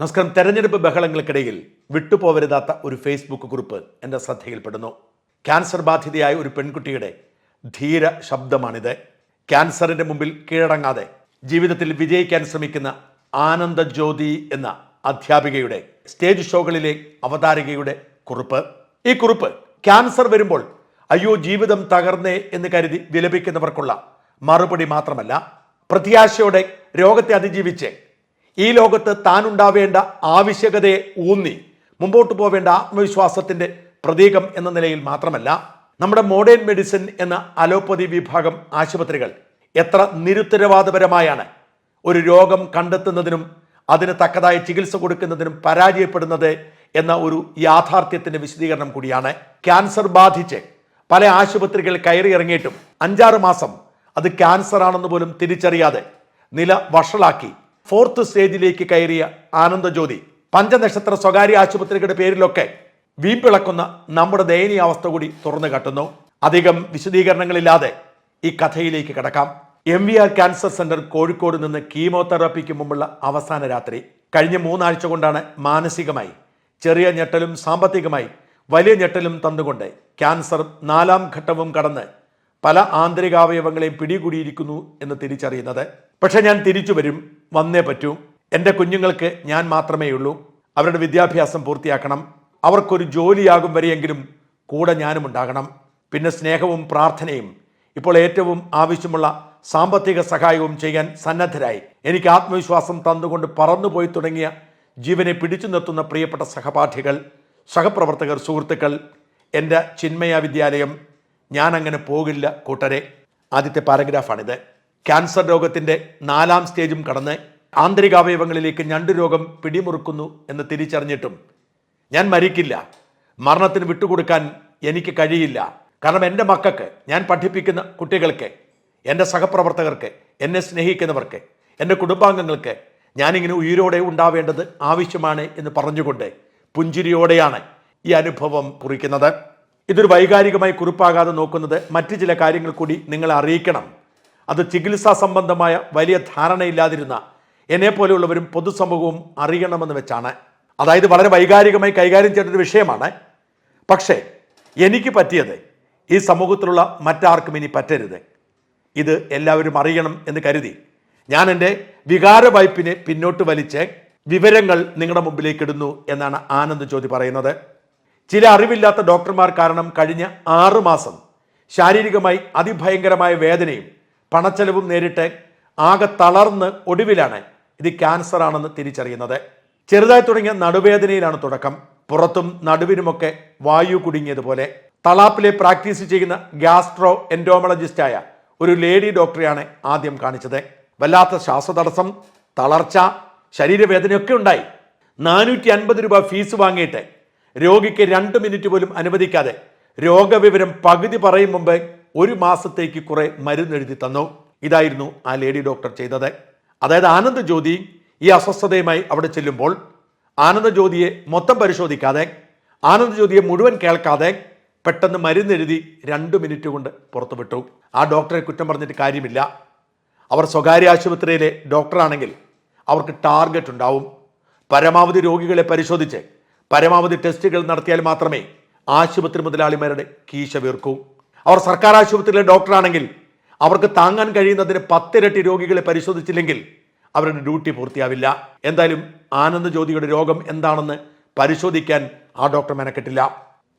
നമസ്കാരം. തെരഞ്ഞെടുപ്പ് ബഹളങ്ങൾക്കിടയിൽ വിട്ടുപോവരുതാത്ത ഒരു ഫേസ്ബുക്ക് കുറിപ്പ് എന്റെ ശ്രദ്ധയിൽപ്പെടുന്നു. ക്യാൻസർ ബാധിതയായ ഒരു പെൺകുട്ടിയുടെ ധീര ശബ്ദമാണിത്. ക്യാൻസറിന്റെ മുമ്പിൽ കീഴടങ്ങാതെ ജീവിതത്തിൽ വിജയിക്കാൻ ശ്രമിക്കുന്ന ആനന്ദ ജ്യോതി എന്ന അധ്യാപികയുടെ സ്റ്റേജ് ഷോകളിലെ അവതാരകയുടെ കുറിപ്പ്. ഈ കുറിപ്പ് ക്യാൻസർ വരുമ്പോൾ അയ്യോ ജീവിതം തകർന്നേ എന്ന് കരുതി വിലപിക്കുന്നവർക്കുള്ള മറുപടി മാത്രമല്ല പ്രത്യാശയോടെ രോഗത്തെ അതിജീവിച്ച് ഈ ലോകത്ത് താനുണ്ടാവേണ്ട ആവശ്യകതയെ ഊന്നി മുമ്പോട്ട് പോവേണ്ട ആത്മവിശ്വാസത്തിന്റെ പ്രതീകം എന്ന നിലയിൽ മാത്രമല്ല നമ്മുടെ മോഡേൺ മെഡിസിൻ എന്ന അലോപ്പതി വിഭാഗം ആശുപത്രികൾ എത്ര നിരുത്തരവാദപരമായാണ്. ഒരു രോഗം കണ്ടെത്തുന്നതിനും അതിന് തക്കതായ ചികിത്സ കൊടുക്കുന്നതിനും പരാജയപ്പെടുന്നത് എന്ന ഒരു യാഥാർത്ഥ്യത്തിന്റെ വിശദീകരണം കൂടിയാണ്. ക്യാൻസർ ബാധിച്ച് പല ആശുപത്രികൾ കയറി ഇറങ്ങിയിട്ടും അഞ്ചാറ് മാസം അത് ക്യാൻസർ ആണെന്ന് പോലും തിരിച്ചറിയാതെ നില വഷളാക്കി ഫോർത്ത് സ്റ്റേജിലേക്ക് കയറിയ ആനന്ദജ്യോതി പഞ്ചനക്ഷത്ര സ്വകാര്യ ആശുപത്രികളുടെ പേരിലൊക്കെ വീപ്പിളക്കുന്ന നമ്മുടെ ദയനീയ അവസ്ഥ കൂടി തുറന്നു കാട്ടുന്നു. അധികം വിശദീകരണങ്ങളില്ലാതെ ഈ കഥയിലേക്ക് കടക്കാം. M V R cancer centre Kozhikode നിന്ന് കീമോതെറാപ്പിക്ക് മുമ്പുള്ള അവസാന രാത്രി. കഴിഞ്ഞ മൂന്നാഴ്ച കൊണ്ടാണ് മാനസികമായി ചെറിയ ഞെട്ടലും സാമ്പത്തികമായി വലിയ ഞെട്ടലും തന്നുകൊണ്ട് ക്യാൻസർ നാലാം ഘട്ടവും കടന്ന് പല ആന്തരികാവയവങ്ങളെയും പിടികൂടിയിരിക്കുന്നു എന്ന് തിരിച്ചറിയുന്നത്. പക്ഷെ ഞാൻ തിരിച്ചു വരും വന്നേ പറ്റൂ. എന്റെ കുഞ്ഞുങ്ങൾക്ക് ഞാൻ മാത്രമേ ഉള്ളൂ. അവരുടെ വിദ്യാഭ്യാസം പൂർത്തിയാക്കണം. അവർക്കൊരു ജോലിയാകും വരെയെങ്കിലും കൂടെ ഞാനും ഉണ്ടാകണം. പിന്നെ സ്നേഹവും പ്രാർത്ഥനയും. ഇപ്പോൾ ഏറ്റവും ആവശ്യമുള്ള സാമ്പത്തിക സഹായവും ചെയ്യാൻ സന്നദ്ധരായി. എനിക്ക് ആത്മവിശ്വാസം തന്നുകൊണ്ട് പറന്നുപോയി തുടങ്ങിയ ജീവനെ പിടിച്ചു നിർത്തുന്ന പ്രിയപ്പെട്ട സഹപാഠികൾ സഹപ്രവർത്തകർ സുഹൃത്തുക്കൾ എന്റെ ചിന്മയ വിദ്യാലയം ഞാൻ അങ്ങനെ പോകില്ല കൂട്ടരെ. ആദ്യത്തെ പാരഗ്രാഫാണിത്. ക്യാൻസർ രോഗത്തിന്റെ നാലാം സ്റ്റേജും കടന്ന് ആന്തരികാവയവങ്ങളിലേക്ക് ഞണ്ടു രോഗം പിടിമുറുക്കുന്നു എന്ന് തിരിച്ചറിഞ്ഞിട്ടും ഞാൻ മരിക്കില്ല. മരണത്തിന് വിട്ടുകൊടുക്കാൻ എനിക്ക് കഴിയില്ല. കാരണം എന്റെ മക്കൾക്ക് ഞാൻ പഠിപ്പിക്കുന്ന കുട്ടികൾക്ക് എന്റെ സഹപ്രവർത്തകർക്ക് എന്നെ സ്നേഹിക്കുന്നവർക്ക് എന്റെ കുടുംബാംഗങ്ങൾക്ക് ഞാനിങ്ങനെ ഉയരോടെ ഉണ്ടാവേണ്ടത് ആവശ്യമാണ് എന്ന് പറഞ്ഞുകൊണ്ട് പുഞ്ചിരിയോടെയാണ് ഈ അനുഭവം കുറിക്കുന്നത്. ഇതൊരു വൈകാരികമായി കുറിപ്പാകാതെ നോക്കുന്നത് മറ്റ് ചില കാര്യങ്ങൾ കൂടി നിങ്ങളെ അറിയിക്കണം. അത് ചികിത്സാ സംബന്ധമായ വലിയ ധാരണയില്ലാതിരുന്ന എന്നെ പോലെയുള്ളവരും പൊതുസമൂഹവും അറിയണമെന്ന് വെച്ചാണ്. അതായത് വളരെ വൈകാരികമായി കൈകാര്യം ഒരു വിഷയമാണ്. പക്ഷേ എനിക്ക് പറ്റിയത് ഈ സമൂഹത്തിലുള്ള മറ്റാർക്കും ഇനി പറ്റരുത്. ഇത് എല്ലാവരും അറിയണം എന്ന് കരുതി ഞാൻ എന്റെ വികാര വായ്പിനെ പിന്നോട്ട് വലിച്ച് വിവരങ്ങൾ നിങ്ങളുടെ മുമ്പിലേക്ക് ഇടുന്നു എന്നാണ് ആനന്ദ് ജ്യോതി പറയുന്നത്. ചില അറിവില്ലാത്ത ഡോക്ടർമാർ കാരണം കഴിഞ്ഞ ആറു മാസം ശാരീരികമായി അതിഭയങ്കരമായ വേദനയും പണച്ചെലവും നേരിട്ട് ആകെ തളർന്ന് ഒടുവിലാണ് ഇത് ക്യാൻസർ ആണെന്ന് തിരിച്ചറിയുന്നത്. ചെറുതായി തുടങ്ങിയ നടുവേദനയിലാണ് തുടക്കം. പുറത്തും നടുവിനുമൊക്കെ വായു കുടുങ്ങിയതുപോലെ. തളാപ്പിലെ പ്രാക്ടീസ് ചെയ്യുന്ന ഗ്യാസ്ട്രോ എൻഡോമളജിസ്റ്റായ ഒരു ലേഡി ഡോക്ടറെയാണ് ആദ്യം കാണിച്ചത്. വല്ലാത്ത ശ്വാസതടസ്സം തളർച്ച ശരീരവേദനയൊക്കെ ഉണ്ടായി. നാനൂറ്റി അൻപത് രൂപ ഫീസ് വാങ്ങിയിട്ട് രോഗിക്ക് രണ്ട് മിനിറ്റ് പോലും അനുവദിക്കാതെ രോഗവിവരം പകുതി പറയും മുമ്പ് ഒരു മാസത്തേക്ക് കുറെ മരുന്ന് എഴുതി തന്നു. ഇതായിരുന്നു ആ ലേഡി ഡോക്ടർ ചെയ്തത്. അതായത് ആനന്ദ് ജ്യോതി ഈ അസ്വസ്ഥതയുമായി അവിടെ ചെല്ലുമ്പോൾ ആനന്ദ ജ്യോതിയെ മൊത്തം പരിശോധിക്കാതെ ആനന്ദ ജ്യോതിയെ മുഴുവൻ കേൾക്കാതെ പെട്ടെന്ന് മരുന്നെഴുതി രണ്ട് മിനിറ്റ് കൊണ്ട് പുറത്തുവിട്ടു. ആ ഡോക്ടറെ കുറ്റം പറഞ്ഞിട്ട് കാര്യമില്ല. അവർ സ്വകാര്യ ആശുപത്രിയിലെ ഡോക്ടറാണെങ്കിൽ അവർക്ക് ടാർഗറ്റ് ഉണ്ടാവും. പരമാവധി രോഗികളെ പരിശോധിച്ച് പരമാവധി ടെസ്റ്റുകൾ നടത്തിയാൽ മാത്രമേ ആശുപത്രി മുതലാളിമാരുടെ കീശ വീർക്കൂ. അവർ സർക്കാർ ആശുപത്രിയിലെ ഡോക്ടറാണെങ്കിൽ അവർക്ക് താങ്ങാൻ കഴിയുന്നതിന് പത്തിരട്ടി രോഗികളെ പരിശോധിച്ചില്ലെങ്കിൽ അവരുടെ ഡ്യൂട്ടി പൂർത്തിയാവില്ല. എന്തായാലും ആനന്ദ് ജ്യോതിയുടെ രോഗം എന്താണെന്ന് പരിശോധിക്കാൻ ആ ഡോക്ടർ മെനക്കെട്ടില്ല.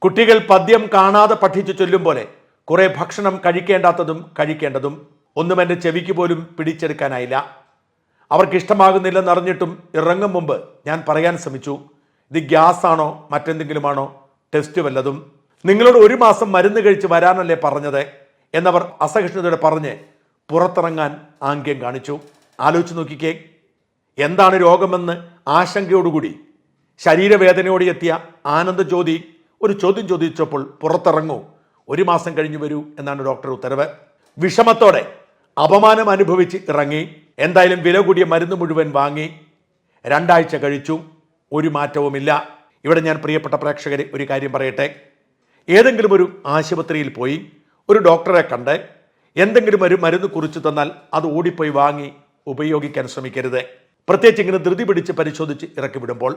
കുട്ടികൾ പദ്യം കാണാതെ പഠിച്ചു ചൊല്ലും പോലെ കുറെ ഭക്ഷണം കഴിക്കേണ്ടാത്തതും കഴിക്കേണ്ടതും ഒന്നും എന്റെ ചെവിക്ക് പോലും പിടിച്ചെടുക്കാനായില്ല. അവർക്ക് ഇഷ്ടമാകുന്നില്ലെന്നറിഞ്ഞിട്ടും ഇറങ്ങും മുമ്പ് ഞാൻ പറയാൻ ശ്രമിച്ചു. ഇത് ഗ്യാസ് ആണോ മറ്റെന്തെങ്കിലുമാണോ? ടെസ്റ്റ് വല്ലതും. നിങ്ങളോട് ഒരു മാസം മരുന്ന് കഴിച്ച് വരാനല്ലേ പറഞ്ഞത്? എന്നവർ അസഹിഷ്ണുതയോടെ പറഞ്ഞ് പുറത്തിറങ്ങാൻ ആംഗ്യം കാണിച്ചു. ആലോചിച്ച് നോക്കിക്കേ. എന്താണ് രോഗമെന്ന് ആശങ്കയോടുകൂടി ശരീരവേദനയോടെ എത്തിയ ആനന്ദ ജ്യോതി ഒരു ചോദ്യം ചോദിച്ചപ്പോൾ പുറത്തിറങ്ങൂ. ഒരു മാസം കഴിഞ്ഞു വരൂ എന്നാണ് ഡോക്ടർ ഉത്തരവ്. വിഷമത്തോടെ അപമാനം അനുഭവിച്ച് ഇറങ്ങി. എന്തായാലും വില കൂടിയ മരുന്ന് മുഴുവൻ വാങ്ങി. രണ്ടാഴ്ച കഴിച്ചു. ഒരു മാറ്റവുമില്ല. ഇവിടെ ഞാൻ പ്രിയപ്പെട്ട പ്രേക്ഷകരെ ഒരു കാര്യം പറയട്ടെ. ഏതെങ്കിലും ഒരു ആശുപത്രിയിൽ പോയി ഒരു ഡോക്ടറെ കണ്ട് എന്തെങ്കിലും ഒരു മരുന്ന് കുറിച്ചു തന്നാൽ അത് ഓടിപ്പോയി വാങ്ങി ഉപയോഗിക്കാൻ ശ്രമിക്കരുത്. പ്രത്യേകിച്ച് ഇങ്ങനെ ധൃതി പിടിച്ച് പരിശോധിച്ച് ഇറക്കി വിടുമ്പോൾ.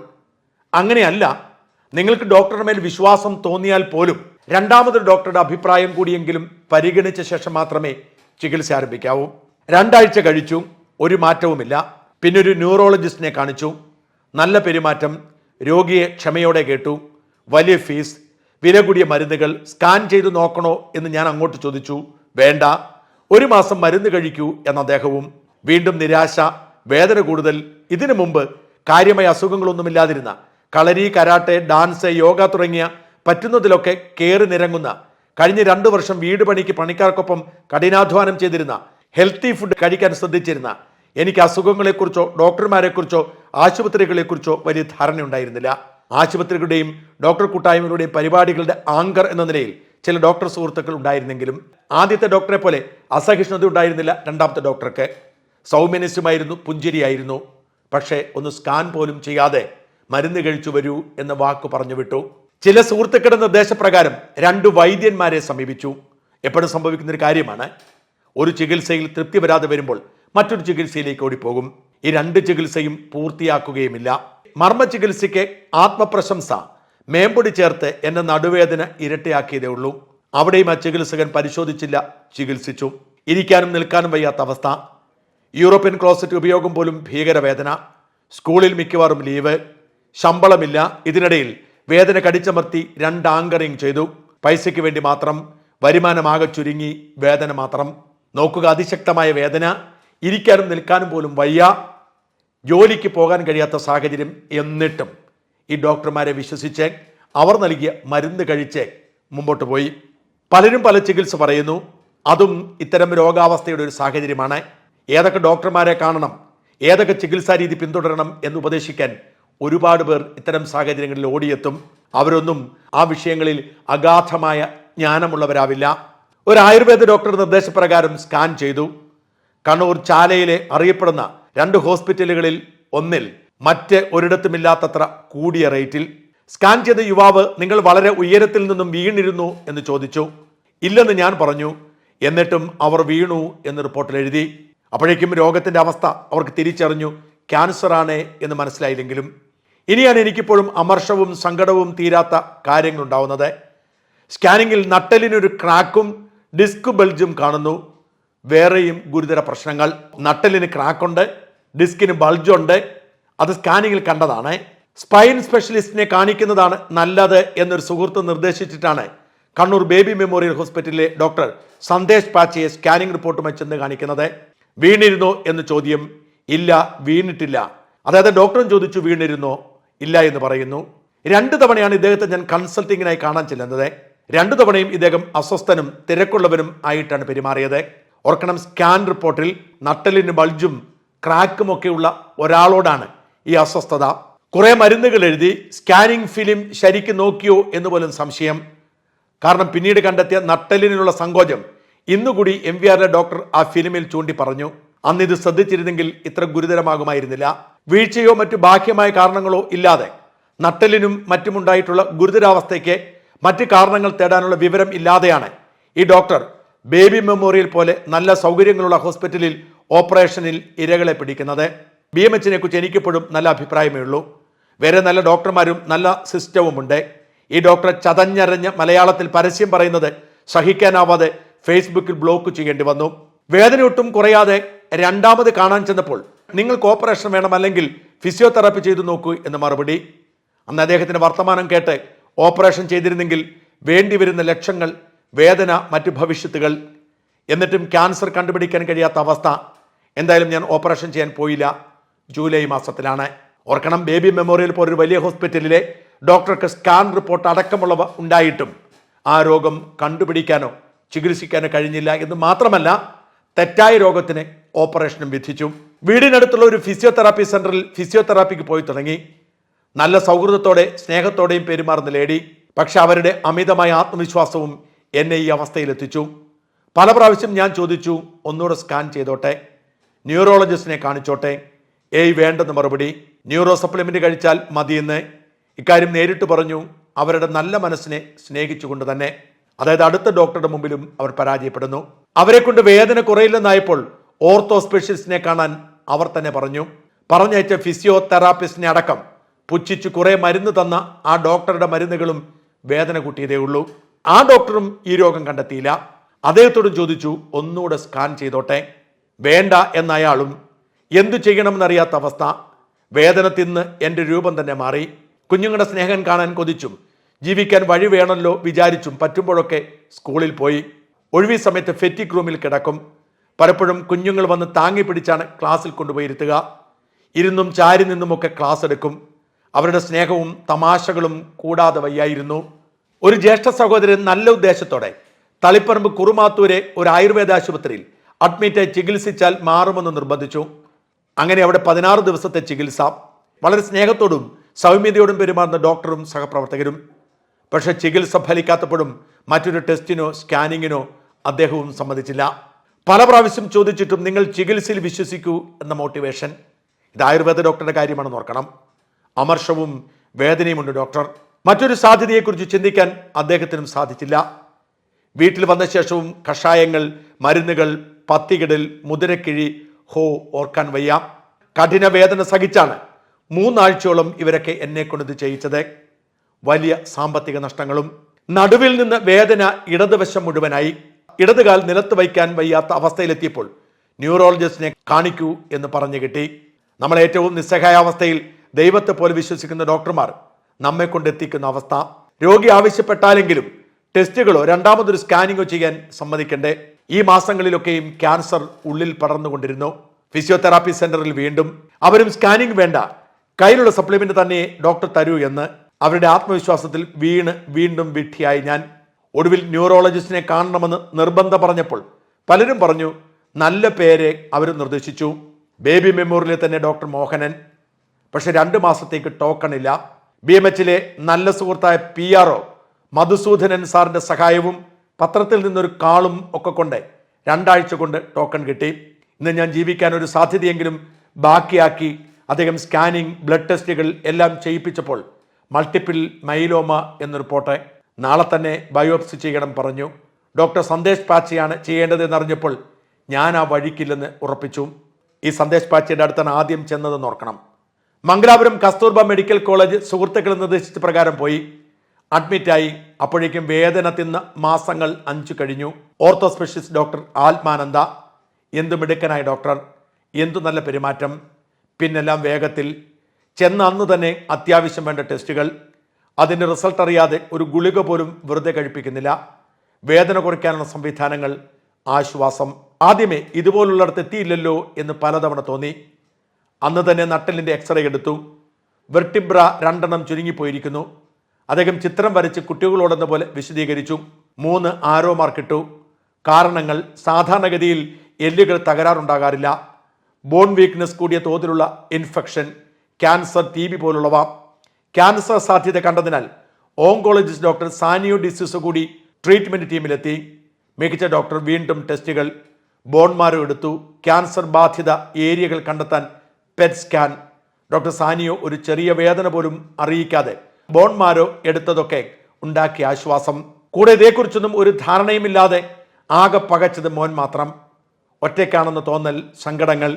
അങ്ങനെയല്ല നിങ്ങൾക്ക് ഡോക്ടറുടെ മേൽ വിശ്വാസം തോന്നിയാൽ പോലും രണ്ടാമതൊരു ഡോക്ടറുടെ അഭിപ്രായം കൂടിയെങ്കിലും പരിഗണിച്ച ശേഷം മാത്രമേ ചികിത്സ ആരംഭിക്കാവൂ. രണ്ടാഴ്ച കഴിച്ചു ഒരു മാറ്റവുമില്ല. പിന്നെ ഒരു ന്യൂറോളജിസ്റ്റിനെ കാണിച്ചു. നല്ല പെരുമാറ്റം രോഗിയെ ക്ഷമയോടെ കേട്ടു. വലിയ ഫീസ് വില കൂടിയ മരുന്നുകൾ സ്കാൻ ചെയ്തു നോക്കണോ എന്ന് ഞാൻ അങ്ങോട്ട് ചോദിച്ചു. വേണ്ട ഒരു മാസം മരുന്ന് കഴിക്കൂ എന്ന അദ്ദേഹവും. വീണ്ടും നിരാശ വേദന കൂടുതൽ. ഇതിനു മുമ്പ് കാര്യമായ അസുഖങ്ങളൊന്നുമില്ലാതിരുന്ന കളരി കരാട്ടെ ഡാൻസ് യോഗ തുടങ്ങിയ പറ്റുന്നതിലൊക്കെ കയറി നിരങ്ങുന്ന കഴിഞ്ഞ രണ്ടു വർഷം വീട് പണിക്ക് പണിക്കാർക്കൊപ്പം കഠിനാധ്വാനം ചെയ്തിരുന്ന ഹെൽത്തി ഫുഡ് കഴിക്കാൻ ശ്രദ്ധിച്ചിരുന്ന എനിക്ക് അസുഖങ്ങളെക്കുറിച്ചോ ഡോക്ടർമാരെക്കുറിച്ചോ ആശുപത്രികളെക്കുറിച്ചോ വലിയ ധാരണ ഉണ്ടായിരുന്നില്ല ആശുപത്രികളുടെയും ഡോക്ടർ കൂട്ടായ്മകളുടെയും പരിപാടികളുടെ ആങ്കർ എന്ന നിലയിൽ ചില ഡോക്ടർ സുഹൃത്തുക്കൾ ഉണ്ടായിരുന്നെങ്കിലും ആദ്യത്തെ ഡോക്ടറെ പോലെ അസഹിഷ്ണുത ഉണ്ടായിരുന്നില്ല രണ്ടാമത്തെ ഡോക്ടർക്ക്. സൗമ്യനസ്യമായിരുന്നു പുഞ്ചിരിയായിരുന്നു. പക്ഷേ ഒന്ന് സ്കാൻ പോലും ചെയ്യാതെ മരുന്ന് കഴിച്ചു വരൂ എന്ന വാക്ക് പറഞ്ഞു വിട്ടു. ചില സുഹൃത്തുക്കളുടെ നിർദ്ദേശപ്രകാരം രണ്ട് വൈദ്യന്മാരെ സമീപിച്ചു. എപ്പോഴും സംഭവിക്കുന്ന ഒരു കാര്യമാണ്. ഒരു ചികിത്സയിൽ തൃപ്തി വരാതെ വരുമ്പോൾ മറ്റൊരു ചികിത്സയിലേക്ക് ഓടിപ്പോകും. ഈ രണ്ട് ചികിത്സയും പൂർത്തിയാക്കുകയുമില്ല. മർമ്മ ചികിത്സയ്ക്ക് ആത്മപ്രശംസ മേമ്പൊടി ചേർത്ത് എന്നെ നടുവേദന ഇരട്ടിയാക്കിയതേ ഉള്ളൂ. അവിടെയും ആ ചികിത്സകൻ പരിശോധിച്ചില്ല ചികിത്സിച്ചു. ഇരിക്കാനും നിൽക്കാനും വയ്യാത്ത അവസ്ഥ. യൂറോപ്യൻ ക്ലോസറ്റ് ഉപയോഗം പോലും ഭീകരവേദന. സ്കൂളിൽ മിക്കവാറും ലീവ്. ശമ്പളമില്ല. ഇതിനിടയിൽ വേദന കടിച്ചമർത്തി രണ്ട് ആങ്കറിങ് ചെയ്തു. പൈസയ്ക്ക് വേണ്ടി മാത്രം. വരുമാനമാകെ ചുരുങ്ങി വേദന മാത്രം. നോക്കുക അതിശക്തമായ വേദന. ഇരിക്കാനും നിൽക്കാനും പോലും വയ്യ. ജോലിക്ക് പോകാൻ കഴിയാത്ത സാഹചര്യം എന്നിട്ടും ഈ ഡോക്ടർമാരെ വിശ്വസിച്ച് അവർ നൽകിയ മരുന്ന് കഴിച്ച് മുമ്പോട്ട് പോയി. പലരും പല ചികിത്സ പറയുന്നു. അതും ഇത്തരം രോഗാവസ്ഥയുടെ ഒരു സാഹചര്യമാണ്. ഏതൊക്കെ ഡോക്ടർമാരെ കാണണം ഏതൊക്കെ ചികിത്സാ രീതി പിന്തുടരണം എന്ന് ഉപദേശിക്കാൻ ഒരുപാട് പേർ ഇത്തരം സാഹചര്യങ്ങളിൽ ഓടിയെത്തും. അവരൊന്നും ആ വിഷയങ്ങളിൽ അഗാധമായ ജ്ഞാനമുള്ളവരാവില്ല. ഒരു ആയുർവേദ ഡോക്ടർ നിർദ്ദേശപ്രകാരം സ്കാൻ ചെയ്തു. കണ്ണൂർ ചാലയിലെ അറിയപ്പെടുന്ന രണ്ട് ഹോസ്പിറ്റലുകളിൽ ഒന്നിൽ മറ്റ് ഒരിടത്തുമില്ലാത്തത്ര കൂടിയ റേറ്റിൽ. സ്കാൻ ചെയ്ത യുവാവ് നിങ്ങൾ വളരെ ഉയരത്തിൽ നിന്നും വീണിരുന്നു എന്ന് ചോദിച്ചു. ഇല്ലെന്ന് ഞാൻ പറഞ്ഞു. എന്നിട്ടും അവർ വീണു എന്ന് റിപ്പോർട്ടിൽ എഴുതി. അപ്പോഴേക്കും രോഗത്തിന്റെ അവസ്ഥ അവർക്ക് തിരിച്ചറിഞ്ഞു. ക്യാൻസർ ആണ് എന്ന് മനസ്സിലായില്ലെങ്കിലും. ഇനിയാണ് എനിക്കിപ്പോഴും അമർഷവും സങ്കടവും തീരാത്ത കാര്യങ്ങളുണ്ടാവുന്നത്. സ്കാനിങ്ങിൽ നട്ടലിനൊരു ക്രാക്കും ഡിസ്ക് ബൾജും കാണുന്നു. വേറെയും ഗുരുതര പ്രശ്നങ്ങൾ. നട്ടലിന് ക്രാക്കുണ്ട് ഡിസ്കിന് ബൾജുണ്ട്. അത് സ്കാനിങ്ങിൽ കണ്ടതാണ്. സ്പൈൻ സ്പെഷ്യലിസ്റ്റിനെ കാണിക്കുന്നതാണ് നല്ലത് എന്നൊരു സുഹൃത്ത് നിർദ്ദേശിച്ചിട്ടാണ് കണ്ണൂർ ബേബി മെമ്മോറിയൽ ഹോസ്പിറ്റലിലെ ഡോക്ടർ സന്ദേശ് പാച്ചയെ സ്കാനിംഗ് റിപ്പോർട്ടുമായി ചെന്ന് കാണിക്കുന്നത്. വീണിരുന്നോ എന്ന് ചോദ്യം. ഇല്ല വീണിട്ടില്ല. അതായത് ഡോക്ടറും ചോദിച്ചു വീണിരുന്നോ? ഇല്ല എന്ന് പറയുന്നു. രണ്ട് തവണയാണ് ഇദ്ദേഹത്തെ ഞാൻ കൺസൾട്ടിങ്ങിനായി കാണാൻ ചെല്ലുന്നത്. രണ്ടു തവണയും ഇദ്ദേഹം അസ്വസ്ഥനും തിരക്കുള്ളവനും ആയിട്ടാണ് പെരുമാറിയത്. ഓർക്കണം സ്കാൻ റിപ്പോർട്ടിൽ നട്ടലിന് ബൾജും ക്രാക്കും ഒക്കെയുള്ള ഒരാളോടാണ് ഈ അസ്വസ്ഥത. കുറെ മരുന്നുകൾ എഴുതി സ്കാനിങ് ഫിലിം ശരിക്ക് നോക്കിയോ എന്ന് പോലും സംശയം. കാരണം പിന്നീട് കണ്ടെത്തിയ നട്ടലിനുള്ള സങ്കോചം ഇന്നുകൂടി എം വി ആറിലെ ഡോക്ടർ ആ ഫിലിമിൽ ചൂണ്ടി പറഞ്ഞു അന്ന് ഇത് ശ്രദ്ധിച്ചിരുന്നെങ്കിൽ ഇത്ര ഗുരുതരമാകുമായിരുന്നില്ല. വീഴ്ചയോ മറ്റു ബാഹ്യമായ കാരണങ്ങളോ ഇല്ലാതെ നട്ടലിനും മറ്റുമുണ്ടായിട്ടുള്ള ഗുരുതരാവസ്ഥയ്ക്ക് മറ്റ് കാരണങ്ങൾ തേടാനുള്ള വിവരം ഇല്ലാതെയാണ് ഈ ഡോക്ടർ ബേബി മെമ്മോറിയൽ പോലെ നല്ല സൗകര്യങ്ങളുള്ള ഹോസ്പിറ്റലിൽ ഓപ്പറേഷനിൽ ഇരകളെ പിടിക്കുന്നത്. ബി എം എച്ചിനെ കുറിച്ച് എനിക്കിപ്പോഴും നല്ല അഭിപ്രായമേ ഉള്ളൂ. വേറെ നല്ല ഡോക്ടർമാരും നല്ല സിസ്റ്റവുമുണ്ട്. ഈ ഡോക്ടർ ചതഞ്ഞരഞ്ഞ് മലയാളത്തിൽ പരസ്യം പറയുന്നത് സഹിക്കാനാവാതെ ഫേസ്ബുക്കിൽ ബ്ലോക്ക് ചെയ്യേണ്ടി വന്നു. വേദന ഒട്ടും കുറയാതെ രണ്ടാമത് കാണാൻ ചെന്നപ്പോൾ നിങ്ങൾക്ക് ഓപ്പറേഷൻ വേണം അല്ലെങ്കിൽ ഫിസിയോതെറാപ്പി ചെയ്തു നോക്കൂ എന്ന് മറുപടി. അന്ന് അദ്ദേഹത്തിന്റെ വർത്തമാനം കേട്ട് ഓപ്പറേഷൻ ചെയ്തിരുന്നെങ്കിൽ വേണ്ടിവരുന്ന ലക്ഷങ്ങൾ വേദന മറ്റ് ഭവിഷ്യത്തുകൾ എന്നിട്ടും ക്യാൻസർ കണ്ടുപിടിക്കാൻ കഴിയാത്ത അവസ്ഥ. എന്തായാലും ഞാൻ ഓപ്പറേഷൻ ചെയ്യാൻ പോയില്ല. ജൂലൈ മാസത്തിലാണ്. ഓർക്കണം ബേബി മെമ്മോറിയൽ പോലൊരു വലിയ ഹോസ്പിറ്റലിലെ ഡോക്ടർക്ക് സ്കാൻ റിപ്പോർട്ട് അടക്കമുള്ളവ ഉണ്ടായിട്ടും ആ രോഗം കണ്ടുപിടിക്കാനോ ചികിത്സിക്കാനോ കഴിഞ്ഞില്ല എന്ന് മാത്രമല്ല തെറ്റായ രോഗത്തിന് ഓപ്പറേഷനും വിധിച്ചു. വീടിനടുത്തുള്ള ഒരു ഫിസിയോതെറാപ്പി സെന്ററിൽ ഫിസിയോതെറാപ്പിക്ക് പോയി തുടങ്ങി. നല്ല സൗഹൃദത്തോടെ സ്നേഹത്തോടെയും പെരുമാറുന്ന ലേഡി. പക്ഷെ അവരുടെ അമിതമായ ആത്മവിശ്വാസവും എന്നെ ഈ അവസ്ഥയിലെത്തിച്ചു. പല പ്രാവശ്യം ഞാൻ ചോദിച്ചു ഒന്നുകൂടെ സ്കാൻ ചെയ്തോട്ടെ. ന്യൂറോളജിസ്റ്റിനെ കാണിച്ചോട്ടെ. ഏയ് വേണ്ടെന്ന് മറുപടി. ന്യൂറോ സപ്ലിമെന്റ് കഴിച്ചാൽ മതിയെന്ന്. ഇക്കാര്യം നേരിട്ട് പറഞ്ഞു. അവരുടെ നല്ല മനസ്സിനെ സ്നേഹിച്ചുകൊണ്ട് തന്നെ. അതായത് അടുത്ത ഡോക്ടറുടെ മുമ്പിലും അവർ പരാജയപ്പെടുന്നു. അവരെ കൊണ്ട് വേദന കുറയില്ലെന്നായപ്പോൾ ഓർത്തോ സ്പെഷ്യലിസ്റ്റിനെ കാണാൻ അവർ തന്നെ പറഞ്ഞു. പറഞ്ഞയച്ച ഫിസിയോതെറാപ്പിസ്റ്റിനെ അടക്കം പുച്ഛിച്ചു കുറെ മരുന്ന് തന്ന ആ ഡോക്ടറുടെ മരുന്നുകളും വേദന കൂട്ടിയതേ ഉള്ളൂ. ആ ഡോക്ടറും ഈ രോഗം കണ്ടെത്തിയില്ല. അദ്ദേഹത്തോടും ചോദിച്ചു ഒന്നുകൂടെ സ്കാൻ ചെയ്തോട്ടെ. വേണ്ട എന്ന അയാളും എന്തു ചെയ്യണമെന്നറിയാത്ത അവസ്ഥ. വേദന തിന്ന് എന്റെ രൂപം തന്നെ മാറി. കുഞ്ഞുങ്ങളുടെ സ്നേഹം കാണാൻ കൊതിച്ചും. ജീവിക്കാൻ വഴി വേണമല്ലോ വിചാരിച്ചും പറ്റുമ്പോഴൊക്കെ സ്കൂളിൽ പോയി. ഒഴിവി സമയത്ത് ഫെറ്റിക് റൂമിൽ കിടക്കും. പലപ്പോഴും കുഞ്ഞുങ്ങൾ വന്ന് താങ്ങി പിടിച്ചാണ് ക്ലാസ്സിൽ കൊണ്ടുപോയി ഇരുത്തുക ഇരുന്നും ചാരി നിന്നുമൊക്കെ ക്ലാസ് എടുക്കും. അവരുടെ സ്നേഹവും തമാശകളും കൂടാതെ വയ്യായിരുന്നു. ഒരു ജ്യേഷ്ഠ സഹോദരൻ നല്ല ഉദ്ദേശത്തോടെ തളിപ്പറമ്പ് കുറുമാത്തൂരെ ഒരു ആയുർവേദ ആശുപത്രിയിൽ അഡ്മിറ്റായി ചികിത്സിച്ചാൽ മാറുമെന്ന് നിർബന്ധിച്ചു. അങ്ങനെ അവിടെ പതിനാറ് ദിവസത്തെ ചികിത്സ. വളരെ സ്നേഹത്തോടും സൗമ്യതയോടും പെരുമാറുന്ന ഡോക്ടറും സഹപ്രവർത്തകരും. പക്ഷേ ചികിത്സ ഫലിക്കാത്തപ്പോഴും മറ്റൊരു ടെസ്റ്റിനോ സ്കാനിങ്ങിനോ അദ്ദേഹവും സമ്മതിച്ചില്ല. പല പ്രാവശ്യം ചോദിച്ചിട്ടും നിങ്ങൾ ചികിത്സയിൽ വിശ്വസിക്കൂ എന്ന മോട്ടിവേഷൻ ഇത് ആയുർവേദ ഡോക്ടറുടെ കാര്യമാണ് ഓർക്കണം. അമർഷവും വേദനയുമുണ്ട് ഡോക്ടർ മറ്റൊരു സാധ്യതയെക്കുറിച്ച് ചിന്തിക്കാൻ അദ്ദേഹത്തിനും സാധിച്ചില്ല. വീട്ടിൽ വന്ന ശേഷവും കഷായങ്ങൾ മരുന്നുകൾ പത്തികിടൽ മുതിരക്കിഴി ഹോ ഓർക്കാൻ വയ്യ. കഠിന വേദന സഹിച്ചാണ് മൂന്നാഴ്ചയോളം ഇവരൊക്കെ എന്നെ കൊണ്ട് ചെയ്യിച്ചത്. വലിയ സാമ്പത്തിക നഷ്ടങ്ങളും. നടുവിൽ നിന്ന് വേദന ഇടതുവശം മുഴുവനായി. ഇടതുകാൽ നിലത്ത് വയ്ക്കാൻ വയ്യാത്ത അവസ്ഥയിലെത്തിയപ്പോൾ ന്യൂറോളജിസ്റ്റിനെ കാണിക്കൂ എന്ന് പറഞ്ഞു കിട്ടി. നമ്മൾ ഏറ്റവും നിസ്സഹായാവസ്ഥയിൽ ദൈവത്തെ പോലെ വിശ്വസിക്കുന്ന ഡോക്ടർമാർ നമ്മെ കൊണ്ട് എത്തിക്കുന്ന അവസ്ഥ. രോഗി ആവശ്യപ്പെട്ടാലെങ്കിലും ടെസ്റ്റുകളോ രണ്ടാമതൊരു സ്കാനിങ്ങോ ചെയ്യാൻ സമ്മതിക്കണ്ടേ? ഈ മാസങ്ങളിലൊക്കെയും ക്യാൻസർ ഉള്ളിൽ പടർന്നുകൊണ്ടിരുന്നു. ഫിസിയോതെറാപ്പി സെന്ററിൽ വീണ്ടും. അവരും സ്കാനിംഗ് വേണ്ട. കയ്യിലുള്ള സപ്ലിമെന്റ് തന്നെ ഡോക്ടർ തരൂ എന്ന്. അവരുടെ ആത്മവിശ്വാസത്തിൽ വീണ് വീണ്ടും വിഡ്ഢിയായി ഞാൻ. ഒടുവിൽ ന്യൂറോളജിസ്റ്റിനെ കാണണമെന്ന് നിർബന്ധം പറഞ്ഞപ്പോൾ പലരും പറഞ്ഞു നല്ല പേരെ അവർ നിർദ്ദേശിച്ചു. ബേബി മെമ്മോറിയലിൽ തന്നെ ഡോക്ടർ മോഹനൻ. പക്ഷെ രണ്ട് മാസത്തേക്ക് ടോക്കൺ ഇല്ല. ബി എം എച്ചിലെ നല്ല സുഹൃത്തായ പി ആർ ഒ മധുസൂദനൻ സാറിന്റെ സഹായവും പത്രത്തിൽ നിന്നൊരു കാളും ഒക്കെ കൊണ്ട് രണ്ടാഴ്ച കൊണ്ട് ടോക്കൺ കിട്ടി. ഇന്ന് ഞാൻ ജീവിക്കാൻ ഒരു സാധ്യതയെങ്കിലും ബാക്കിയാക്കി അദ്ദേഹം സ്കാനിങ് ബ്ലഡ് ടെസ്റ്റുകൾ എല്ലാം ചെയ്യിപ്പിച്ചപ്പോൾ മൾട്ടിപ്പിൾ മൈലോമ എന്ന റിപ്പോർട്ട് നാളെ തന്നെ ബയോപ്സി ചെയ്യണം പറഞ്ഞു. ഡോക്ടർ സന്ദേശ് പാച്ചയാണ് ചെയ്യേണ്ടതെന്ന് അറിഞ്ഞപ്പോൾ ഞാൻ ആ വഴിക്കില്ലെന്ന് ഉറപ്പിച്ചു. ഈ സന്ദേശ് പാച്ചയുടെ അടുത്താണ് ആദ്യം ചെന്നതെന്ന് ഓർക്കണം. മംഗലാപുരം കസ്തൂർബ മെഡിക്കൽ കോളേജ് സുഹൃത്തുക്കൾ നിർദ്ദേശിച്ച പ്രകാരം പോയി. അഡ്മിറ്റായി. അപ്പോഴേക്കും വേദന തിന്ന മാസങ്ങൾ അഞ്ചു കഴിഞ്ഞു. Ortho doctor Athmananda. എന്തു മിടുക്കനായ ഡോക്ടർ. എന്തു നല്ല പെരുമാറ്റം. പിന്നെല്ലാം വേഗത്തിൽ. ചെന്ന അന്ന് തന്നെ അത്യാവശ്യം വേണ്ട ടെസ്റ്റുകൾ. അതിന്റെ റിസൾട്ട് അറിയാതെ ഒരു ഗുളിക പോലും വെറുതെ കഴിപ്പിക്കുന്നില്ല. വേദന കുറയ്ക്കാനുള്ള സംവിധാനങ്ങൾ. ആശ്വാസം. ആദ്യമേ ഇതുപോലുള്ളിടത്ത് എത്തിയില്ലല്ലോ എന്ന് പലതവണ തോന്നി. അന്ന് തന്നെ നട്ടലിന്റെ എക്സ്റേ എടുത്തു. വെർട്ടിബ്ര രണ്ടെണ്ണം ചുരുങ്ങിപ്പോയിരിക്കുന്നു. അദ്ദേഹം ചിത്രം വരച്ച് കുട്ടികളോടെന്ന പോലെ വിശദീകരിച്ചു. മൂന്ന് ആരോ മാർക്കിട്ടു കാരണങ്ങൾ സാധാരണഗതിയിൽ എല്ലുകൾ തകരാറുണ്ടാകാറില്ല. ബോൺ വീക്ക്നെസ് കൂടിയ തോതിലുള്ള ഇൻഫെക്ഷൻ ക്യാൻസർ ടി ബി പോലുള്ളവ. ക്യാൻസർ സാധ്യത കണ്ടതിനാൽ ഓങ്കോളജിസ്റ്റ് ഡോക്ടർ സാനിയോ ഡിസീസ് കൂടി ട്രീറ്റ്മെന്റ് ടീമിലെത്തി മികച്ച ഡോക്ടർ വീണ്ടും ടെസ്റ്റുകൾ ബോൺമാരോ എടുത്തു. ക്യാൻസർ ബാധിത ഏരിയകൾ കണ്ടെത്താൻ പെറ്റ് സ്കാൻ ഡോക്ടർ സാനിയോ ഒരു ചെറിയ വേദന പോലും അറിയിക്കാതെ ബോൺമാരോ എടുത്തതൊക്കെ ഉണ്ടാക്കിയ ആശ്വാസം. കൂടെ ഇതേക്കുറിച്ചൊന്നും ഒരു ധാരണയുമില്ലാതെ ആകെ പകച്ചത് മോൻ മാത്രം. ഒറ്റയ്ക്കാണെന്ന് തോന്നൽ സങ്കടങ്ങൾ.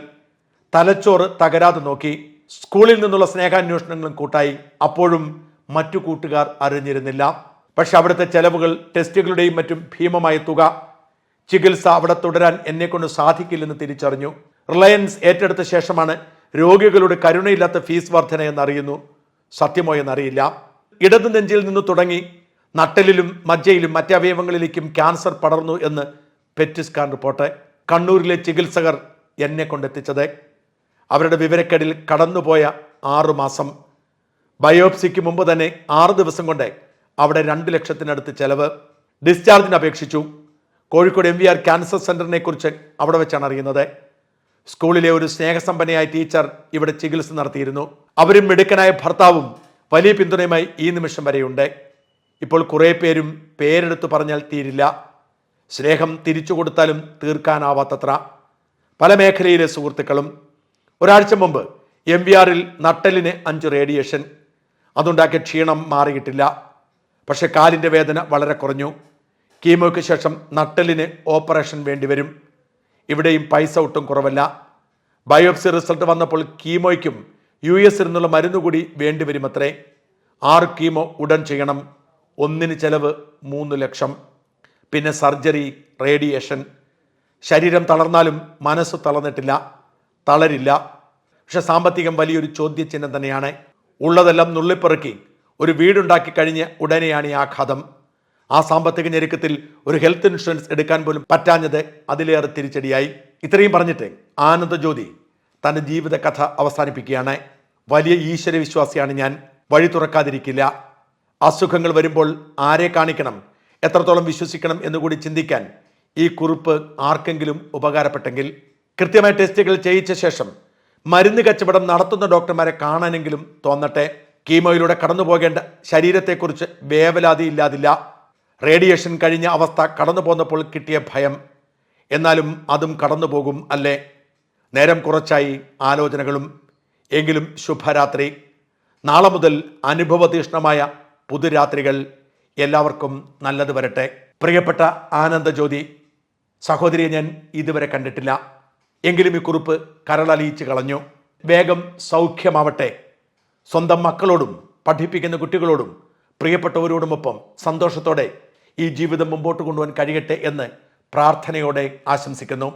തലച്ചോറ് തകരാതെ നോക്കി. സ്കൂളിൽ നിന്നുള്ള സ്നേഹാന്വേഷണങ്ങളും കൂട്ടായി. അപ്പോഴും മറ്റു കൂട്ടുകാർ അറിഞ്ഞിരുന്നില്ല. പക്ഷെ അവിടുത്തെ ചെലവുകൾ ടെസ്റ്റുകളുടെയും മറ്റും ഭീമമായ തുക. ചികിത്സ അവിടെ തുടരാൻ എന്നെക്കൊണ്ട് സാധിക്കില്ലെന്ന് തിരിച്ചറിഞ്ഞു. റിലയൻസ് ഏറ്റെടുത്ത ശേഷമാണ് രോഗികളുടെ കരുണയില്ലാത്ത ഫീസ് വർധന എന്നറിയുന്നു. സത്യമോ എന്നറിയില്ല. ഇടതു നെഞ്ചിൽ നിന്ന് തുടങ്ങി നട്ടലിലും മജ്ജയിലും മറ്റവയവങ്ങളിലേക്കും ക്യാൻസർ പടർന്നു എന്ന് പെറ്റ് സ്കാൻ റിപ്പോർട്ട്. കണ്ണൂരിലെ ചികിത്സകർ എന്നെ കൊണ്ടെത്തിച്ചത്. അവരുടെ വിവരക്കേടിൽ കടന്നുപോയ ആറുമാസം ബയോപ്സിക്ക് മുമ്പ് തന്നെ ആറ് ദിവസം കൊണ്ട് അവിടെ രണ്ട് ലക്ഷത്തിനടുത്ത് ചെലവ്. ഡിസ്ചാർജിന് അപേക്ഷിച്ചു. Kozhikode M V R cancer സെന്ററിനെ കുറിച്ച് അവിടെ വെച്ചാണ് അറിയുന്നത്. സ്കൂളിലെ ഒരു സ്നേഹസമ്പന്നയായ ടീച്ചർ ഇവിടെ ചികിത്സ നടത്തിയിരുന്നു. അവരും മിടുക്കനായ ഭർത്താവും വലിയ പിന്തുണയുമായി ഈ നിമിഷം വരെയുണ്ട്. ഇപ്പോൾ കുറേ പേരും പേരെടുത്തു പറഞ്ഞാൽ തീരില്ല. സ്നേഹം തിരിച്ചു കൊടുത്താലും തീർക്കാനാവാത്തത്ര. പല മേഖലയിലെ സുഹൃത്തുക്കളും. ഒരാഴ്ച മുമ്പ് എം വി ആറിൽ നട്ടലിന് അഞ്ച് റേഡിയേഷൻ. അതുണ്ടാക്കിയ ക്ഷീണം മാറിയിട്ടില്ല. പക്ഷെ കാലിന്റെ വേദന വളരെ കുറഞ്ഞു. കീമോയ്ക്ക് ശേഷം നട്ടലിന് ഓപ്പറേഷൻ വേണ്ടിവരും. ഇവിടെയും പൈസ ഒട്ടും കുറവല്ല. ബയോപ്സി റിസൾട്ട് വന്നപ്പോൾ കീമോയ്ക്കും യു എസ് നിന്നുള്ള മരുന്ന് കൂടി വേണ്ടിവരുമത്രേ ആറ് കീമോ ഉടൻ ചെയ്യണം. ഒന്നിന് ചെലവ് മൂന്ന് ലക്ഷം. പിന്നെ സർജറി റേഡിയേഷൻ. ശരീരം തളർന്നാലും മനസ്സ് തളർന്നിട്ടില്ല. തളരില്ല. പക്ഷെ സാമ്പത്തികം വലിയൊരു ചോദ്യചിഹ്നം തന്നെയാണ്. ഉള്ളതെല്ലാം നുള്ളിപ്പെറുക്കി ഒരു വീടുണ്ടാക്കി കഴിഞ്ഞ് ഉടനെയാണ് ഈ ആഘാതം. ആ സാമ്പത്തിക ഞെരുക്കത്തിൽ ഒരു ഹെൽത്ത് ഇൻഷുറൻസ് എടുക്കാൻ പോലും പറ്റാഞ്ഞത് അതിലേറെ തിരിച്ചടിയായി. ഇത്രയും പറഞ്ഞിട്ട് ആനന്ദ ജ്യോതി തന്റെ ജീവിത കഥ അവസാനിപ്പിക്കുകയാണ്. വലിയ ഈശ്വര വിശ്വാസിയാണ് ഞാൻ. വഴി തുറക്കാതിരിക്കില്ല. അസുഖങ്ങൾ വരുമ്പോൾ ആരെ കാണിക്കണം? എത്രത്തോളം വിശ്വസിക്കണം എന്നുകൂടി ചിന്തിക്കാൻ ഈ കുറിപ്പ് ആർക്കെങ്കിലും ഉപകാരപ്പെട്ടെങ്കിൽ കൃത്യമായ ടെസ്റ്റുകൾ ചെയ്യിച്ച ശേഷം മരുന്ന് കച്ചവടം നടത്തുന്ന ഡോക്ടർമാരെ കാണാനെങ്കിലും തോന്നട്ടെ. കീമോയിലൂടെ കടന്നു പോകേണ്ട ശരീരത്തെക്കുറിച്ച് വേവലാതി ഇല്ലാതില്ല. റേഡിയേഷൻ കഴിഞ്ഞ അവസ്ഥ കടന്നു പോന്നപ്പോൾ കിട്ടിയ ഭയം. എന്നാലും അതും കടന്നു പോകും അല്ലേ? നേരം കുറച്ചായി ആലോചനകളും. എങ്കിലും ശുഭരാത്രി. നാളെ മുതൽ അനുഭവതീഷ്ണമായ പുതുരാത്രികൾ. എല്ലാവർക്കും നല്ലത് വരട്ടെ. പ്രിയപ്പെട്ട ആനന്ദജ്യോതി സഹോദരിയെ ഞാൻ ഇതുവരെ കണ്ടിട്ടില്ല. എങ്കിലും ഈ കുറിപ്പ് കരളലിയിച്ച് കളഞ്ഞു. വേഗം സൗഖ്യമാവട്ടെ. സ്വന്തം മക്കളോടും പഠിപ്പിക്കുന്ന കുട്ടികളോടും പ്രിയപ്പെട്ടവരോടുമൊപ്പം സന്തോഷത്തോടെ ഈ ജീവിതം മുമ്പോട്ട് കൊണ്ടുപോകാൻ കഴിയട്ടെ എന്ന് പ്രാർത്ഥനയോടെ ആശംസിക്കുന്നു.